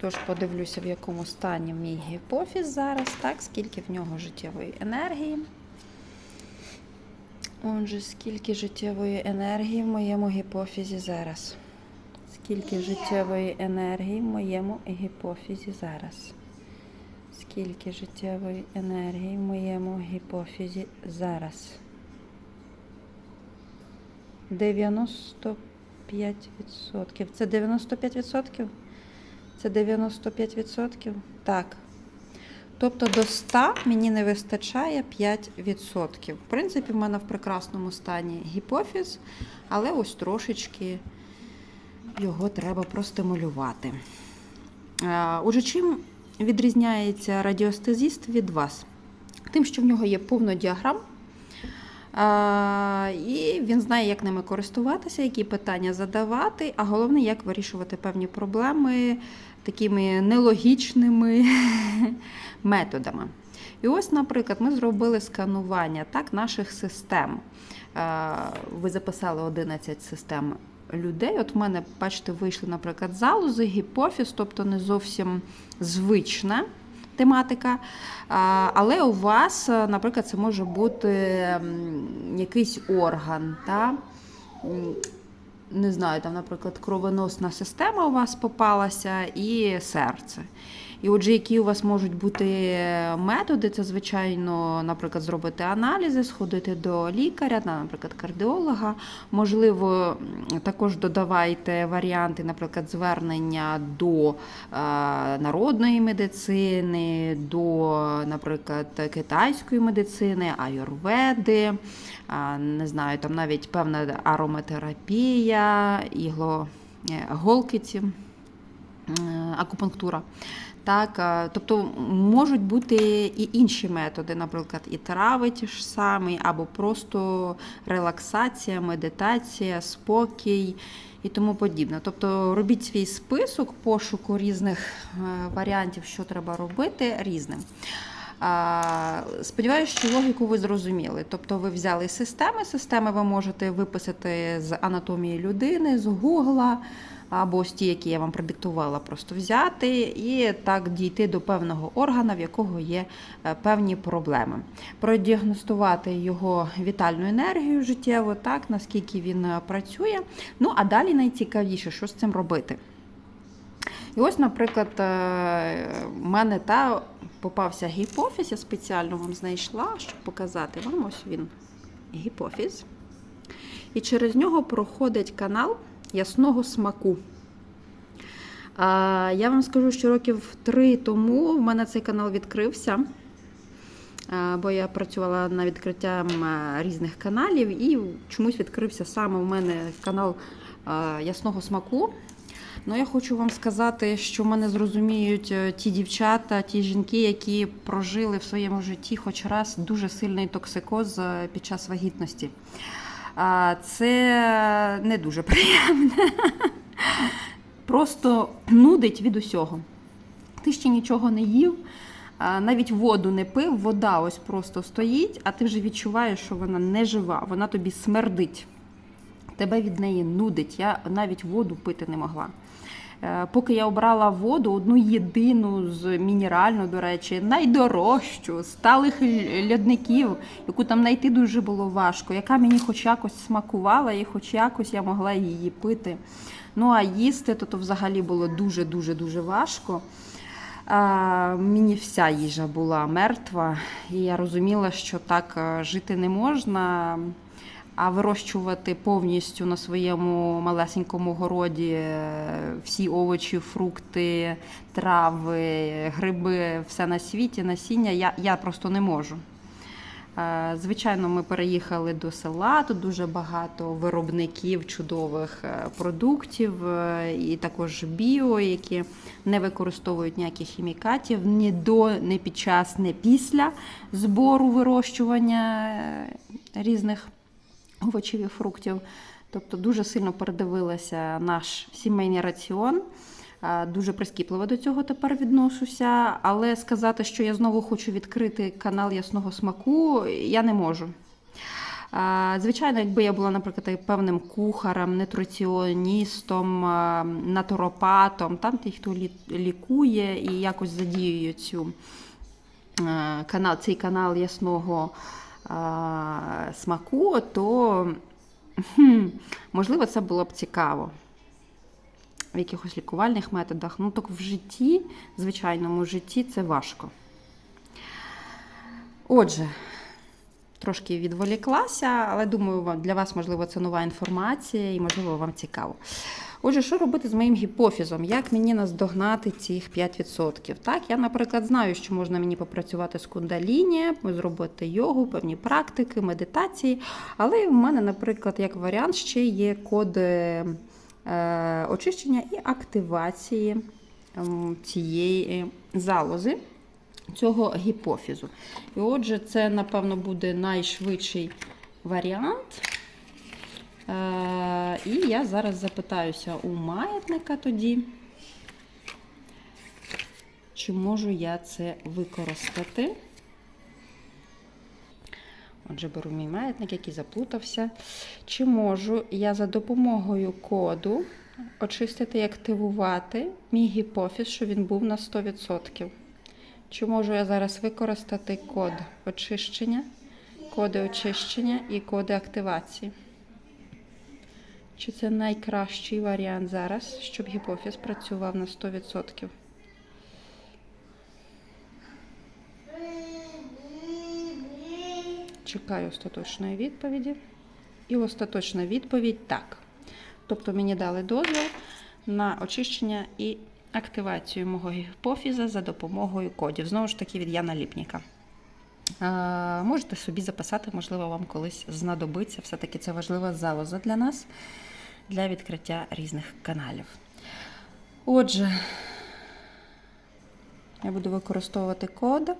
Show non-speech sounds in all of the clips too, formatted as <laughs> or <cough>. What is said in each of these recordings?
Тож подивлюся, в якому стані мій гіпофіз зараз, так, скільки в нього життєвої енергії. Отже, скільки життєвої енергії в моєму гіпофізі зараз? Скільки життєвої енергії в моєму гіпофізі зараз? Скільки життєвої енергії в моєму гіпофізі зараз? 95%. Це 95%? Це 95%? Так. Тобто до 100 мені не вистачає 5%. В принципі, в мене в прекрасному стані гіпофіз, але ось трошечки його треба простимулювати. Е, Отже, чим відрізняється радіостезіст від вас? Тим, що в нього є повно діаграм, е, і він знає, як ними користуватися, які питання задавати, а головне, як вирішувати певні проблеми такими нелогічними <laughs> методами. І ось, наприклад, ми зробили сканування так, наших систем. Е, Ви записали 11 систем людей. От в мене, бачите, вийшли, наприклад, залози, гіпофіз, тобто не зовсім звична тематика. Але у вас, е, наприклад, це може бути якийсь орган. Та? Не знаю, там, наприклад, кровоносна система у вас попалася і серце. І отже, які у вас можуть бути методи, це, звичайно, наприклад, зробити аналізи, сходити до лікаря, наприклад, кардіолога. Можливо, також додавайте варіанти, наприклад, звернення до е, народної медицини, до, наприклад, китайської медицини, аюрведи, а, не знаю, там навіть певна ароматерапія, ігло, е, голки ці, е, акупунктура. Так, е, тобто можуть бути і інші методи, наприклад, і трави ті ж самі, або просто релаксація, медитація, спокій і тому подібне. Тобто робіть свій список пошуку різних е, варіантів, що треба робити різним. Сподіваюся, що логіку ви зрозуміли. Тобто ви взяли системи, системи ви можете виписати з анатомії людини, з гугла, або ось ті, які я вам продиктувала, просто взяти і так дійти до певного органа, в якого є е, певні проблеми. Продіагностувати його вітальну енергію життєво, так, наскільки він е, працює. Ну, а далі найцікавіше, що з цим робити. І ось, наприклад, е, в мене та попався гіпофіз, я спеціально вам знайшла, щоб показати вам. Ось він гіпофіз. І через нього проходить канал ясного смаку. А, Я вам скажу, що років три тому в мене цей канал відкрився, бо я працювала над відкриттям різних каналів, і чомусь відкрився саме у мене канал ясного смаку. Ну, я хочу вам сказати, що мене зрозуміють е, ті дівчата, ті жінки, які прожили в своєму житті хоч раз дуже сильний токсикоз е, під час вагітності. Це не дуже <laughs> приємно. Просто нудить від усього. Ти ще нічого не їв, навіть воду не пив, вода ось просто стоїть, а ти вже відчуваєш, що вона не жива, вона тобі смердить. Тебе від неї нудить. Я навіть воду пити не могла. Е, Поки я обрала воду, одну єдину з мінеральну, до речі, найдорожчу, сталих льодників, яку там знайти дуже було важко, яка мені хоч якось смакувала, і хоч якось я могла її пити. Ну а їсти то, то взагалі було дуже-дуже дуже важко. А, мені вся їжа була мертва, і я розуміла, що так е, жити не можна. А вирощувати повністю на своєму малесенькому городі е, всі овочі, фрукти, трави, гриби, все на світі, насіння, я, я просто не можу. Е, Звичайно, ми переїхали до села. Тут дуже багато виробників чудових е, продуктів, і також біо, які не використовують ніяких хімікатів ні до, ні під час, ні після збору вирощування різних овочів і фруктів. Тобто дуже сильно передивилася наш сімейний раціон. Дуже прискіпливо до цього тепер відношуся, але сказати, що я знову хочу відкрити канал ясного смаку, я не можу. Звичайно, якби я була, наприклад, певним кухарем, нутриціоністом, натуропатом, там ті, хто лікує і якось задіює цю канал, цей канал ясного смаку, то хм, можливо це було б цікаво. В якихось лікувальних методах. Ну, так в житті, звичайному житті, це важко. Отже, трошки відволіклася, але думаю, для вас, можливо, це нова інформація і, можливо, вам цікаво. Отже, що робити з моїм гіпофізом? Як мені наздогнати цих 5%? Так, я, наприклад, знаю, що можна мені попрацювати з кундаліні, зробити йогу, певні практики, медитації. Але в мене, наприклад, як варіант, ще є коди е, очищення і активації ем, цієї залози цього гіпофізу. І отже, це, напевно, буде найшвидший варіант. Е, і я зараз запитаюся у маятника тоді, чи можу я це використати. Отже, беру мій маятник, який заплутався. Чи можу я за допомогою коду очистити і активувати мій гіпофіз, щоб він був на 100%? Чи можу я зараз використати код очищення, коди очищення і коди активації? Чи це найкращий варіант зараз, щоб гіпофіз працював на 100%? Чекаю остаточної відповіді. І остаточна відповідь так. Тобто мені дали дозвіл на очищення і активацію мого гіпофіза за допомогою кодів. Знову ж таки, від Яна Ліпніка. Е, можете собі записати, можливо, вам колись знадобиться. Все-таки це важлива залоза для нас, для відкриття різних каналів. Отже, я буду використовувати код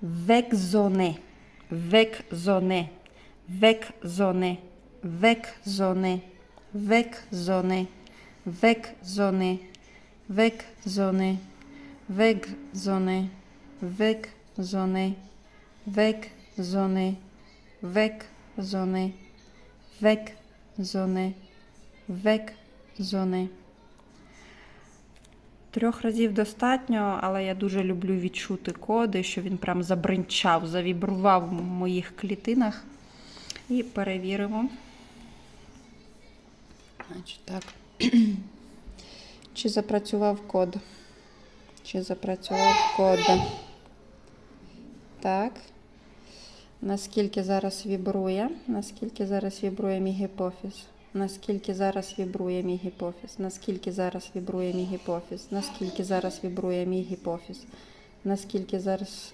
векзони. Векзони. Векзони. Векзони. Векзони. Векзони. Векзони. Векзони. Векзони. Векзони. Векзони. Векзони. Векзони. Трьох разів достатньо, але я дуже люблю відчути коди, що він прям забринчав, завібрував в моїх клітинах. І перевіримо. Значить, так. Чи запрацював код? Чи запрацював код? Так. Наскільки зараз вібрує? Наскільки зараз вібрує мій гіпофіз? Наскільки зараз вібрує мій гіпофіз? Наскільки зараз вібрує мій гіпофіз? Наскільки зараз вібрує мій гіпофіз? Наскільки зараз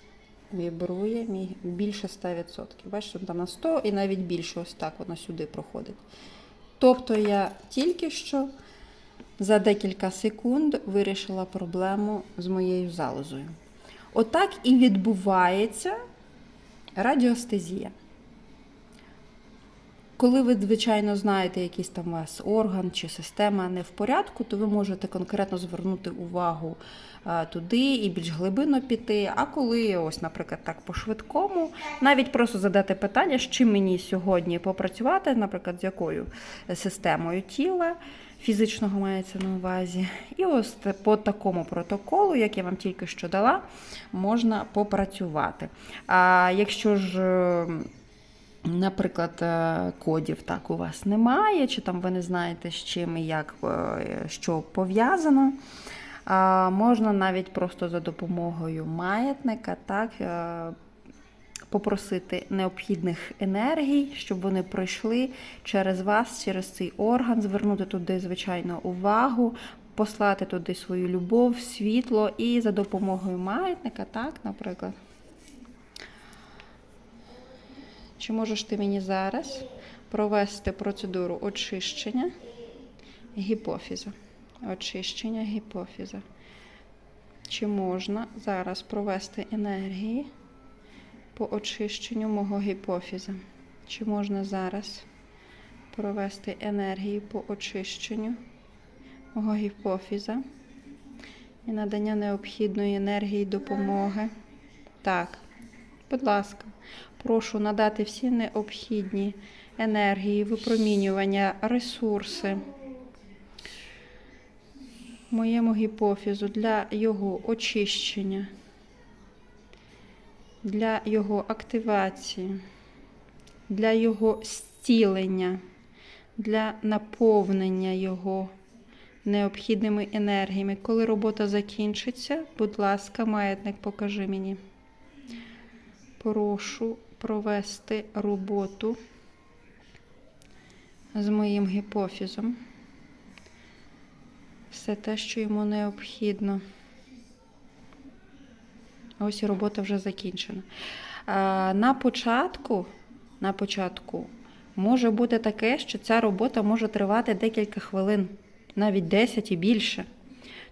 вібрує мій більше 100%. Бачите, там на 100 і навіть більше ось так воно сюди проходить. Тобто я тільки що за декілька секунд вирішила проблему з моєю залозою. Отак і відбувається радіостезія. Коли ви, звичайно, знаєте, якийсь там у вас орган чи система не в порядку, то ви можете конкретно звернути увагу туди і більш глибинно піти. А коли, ось, наприклад, так по-швидкому, навіть просто задати питання, з чим мені сьогодні попрацювати, наприклад, з якою системою тіла. Фізичного мається на увазі. І ось по такому протоколу, як я вам тільки що дала, можна попрацювати. А якщо ж е, Наприклад, е, кодів так у вас немає, чи там ви не знаєте, з чим і як е, що пов'язано. Можна навіть просто за допомогою маятника так, е, попросити необхідних енергій, щоб вони пройшли через вас, через цей орган, звернути туди, звичайно, увагу, послати туди свою любов, світло і за допомогою маятника, так, наприклад. Чи можеш ти мені зараз провести процедуру очищення гіпофіза? Очищення гіпофіза. Чи можна зараз провести енергії по очищенню мого гіпофіза? Чи можна зараз провести енергії по очищенню мого гіпофіза і надання необхідної енергії допомоги? Так, будь ласка. Прошу надати всі необхідні енергії, випромінювання, ресурси моєму гіпофізу для його очищення, для його активації, для його зцілення, для наповнення його необхідними енергіями. Коли робота закінчиться, будь ласка, маятник, покажи мені. Прошу провести роботу з моїм гіпофізом. Все те, що йому необхідно. Ось і робота вже закінчена. На початку, на початку може бути таке, що ця робота може тривати декілька хвилин, навіть 10 і більше.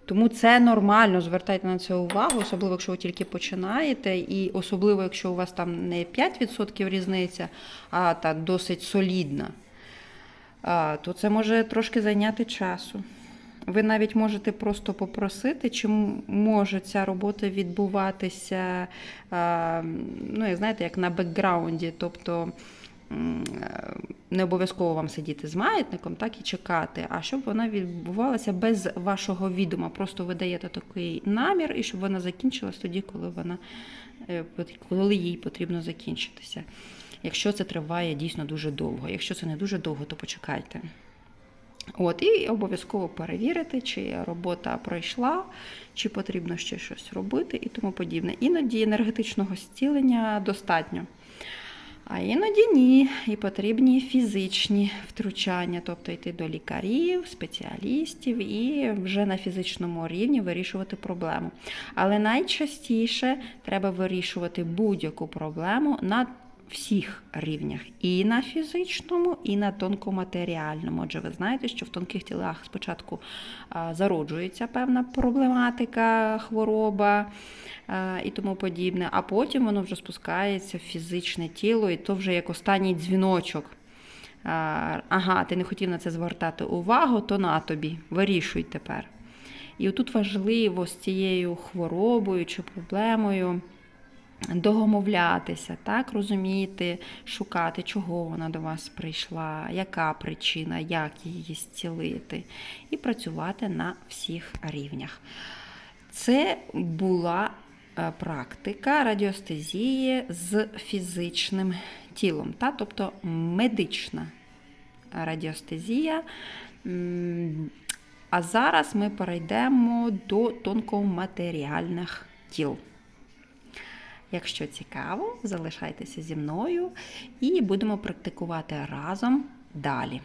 Тому це нормально, звертайте на це увагу, особливо, якщо ви тільки починаєте, і особливо, якщо у вас там не 5% різниця, а та досить солідна, то це може трошки зайняти часу. Ви навіть можете просто попросити, чи може ця робота відбуватися, ну, як знаєте, як на бекграунді, тобто не обов'язково вам сидіти з маятником, так і чекати, а щоб вона відбувалася без вашого відома. Просто ви даєте такий намір, і щоб вона закінчилась тоді, коли вона е, коли їй потрібно закінчитися. Якщо це триває дійсно дуже довго. Якщо це не дуже довго, то почекайте. От, і обов'язково перевірити, чи робота пройшла, чи потрібно ще щось робити і тому подібне. Іноді енергетичного зцілення достатньо. А іноді ні, і потрібні фізичні втручання, тобто йти до лікарів, спеціалістів і вже на фізичному рівні вирішувати проблему. Але найчастіше треба вирішувати будь-яку проблему на всіх рівнях: і на фізичному, і на тонкоматеріальному. Отже, ви знаєте, що в тонких тілах спочатку зароджується певна проблематика, хвороба і тому подібне, а потім воно вже спускається в фізичне тіло, і то вже як останній дзвіночок. Ага, ти не хотів на це звертати увагу, то на тобі, вирішуй тепер. І отут важливо з цією хворобою чи проблемою домовлятися, так, розуміти, шукати, чого вона до вас прийшла, яка причина, як її зцілити, і працювати на всіх рівнях. Це була е, практика радіостезії з фізичним тілом, та, тобто медична радіостезія. А зараз ми перейдемо до тонкоматеріальних тіл. Якщо цікаво, залишайтеся зі мною і будемо практикувати разом далі.